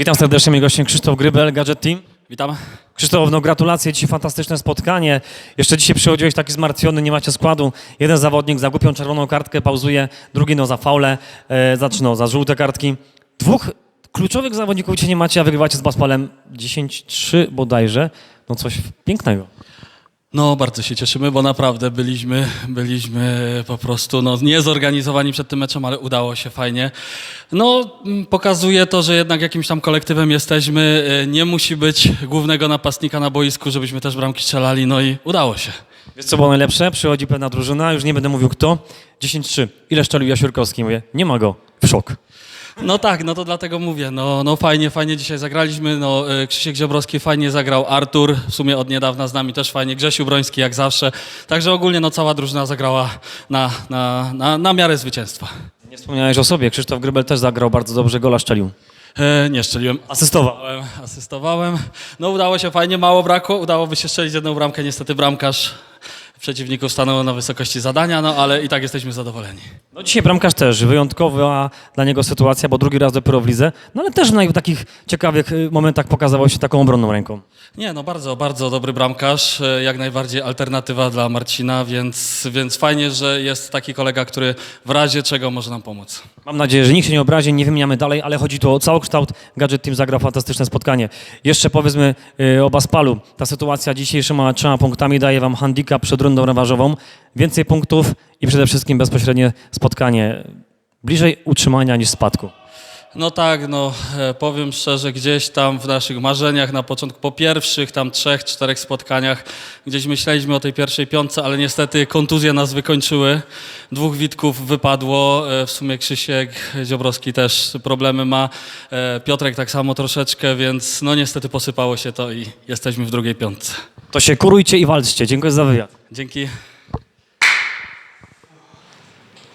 Witam serdecznie, mój gościem Krzysztof Grybel, Gadget Team. Witam. Krzysztof, no gratulacje, dzisiaj fantastyczne spotkanie. Jeszcze dzisiaj przychodziłeś taki zmartwiony, nie macie składu. Jeden zawodnik za głupią czerwoną kartkę pauzuje, drugi no za faule, e, znaczy no za żółte kartki. Dwóch kluczowych zawodników cię nie macie, a wygrywacie z Baspalem 10-3 bodajże. No coś pięknego. No, bardzo się cieszymy, bo naprawdę byliśmy, byliśmy po prostu no, niezorganizowani przed tym meczem, ale udało się fajnie. No, m, pokazuje to, że jednak jakimś tam kolektywem jesteśmy. E, Nie musi być głównego napastnika na boisku, żebyśmy też bramki strzelali, no i udało się. Wiesz co było najlepsze? Przychodzi pewna drużyna, już nie będę mówił kto. 10-3. Ile szczelił Jasiurkowski? Mówię, nie ma go. W szok. No tak, no to dlatego mówię, no, no fajnie, fajnie dzisiaj zagraliśmy, no e, Krzysiek Ziobrowski fajnie zagrał, Artur w sumie od niedawna z nami też fajnie, Grzesiu Broński jak zawsze, także ogólnie no cała drużyna zagrała na, na, na, na miarę zwycięstwa. Nie wspomniałeś o sobie. Krzysztof Grybel też zagrał bardzo dobrze, gola szczelił. E, nie szczeliłem, Asystował. asystowałem, asystowałem, no udało się fajnie, mało brakło, udało by się strzelić jedną bramkę, niestety bramkarz przeciwników stanął na wysokości zadania, no ale i tak jesteśmy zadowoleni. No dzisiaj bramkarz też, wyjątkowa dla niego sytuacja, bo drugi raz dopiero w lidze, no ale też w takich ciekawych y, momentach pokazywał się taką obronną ręką. Nie, no bardzo, bardzo dobry bramkarz, e, jak najbardziej alternatywa dla Marcina, więc, więc fajnie, że jest taki kolega, który w razie czego może nam pomóc. Mam nadzieję, że nikt się nie obrazi, nie wymieniamy dalej, ale chodzi tu o całokształt. Gadget Team zagrał fantastyczne spotkanie. Jeszcze powiedzmy y, o Baspalu. Ta sytuacja dzisiejszymi trzema punktami daje wam handicap przed rundą rewanżową. Więcej punktów i przede wszystkim bezpośrednie spotkanie. Bliżej utrzymania niż spadku. No tak, no e, powiem szczerze, gdzieś tam w naszych marzeniach na początku, po pierwszych tam trzech, czterech spotkaniach, gdzieś myśleliśmy o tej pierwszej piątce, ale niestety kontuzje nas wykończyły. Dwóch Witków wypadło, e, w sumie Krzysiek Ziobrowski też problemy ma, e, Piotrek tak samo troszeczkę, więc no niestety posypało się to i jesteśmy w drugiej piątce. To się kurujcie i walczcie. Dziękuję za wywiad. Dzięki.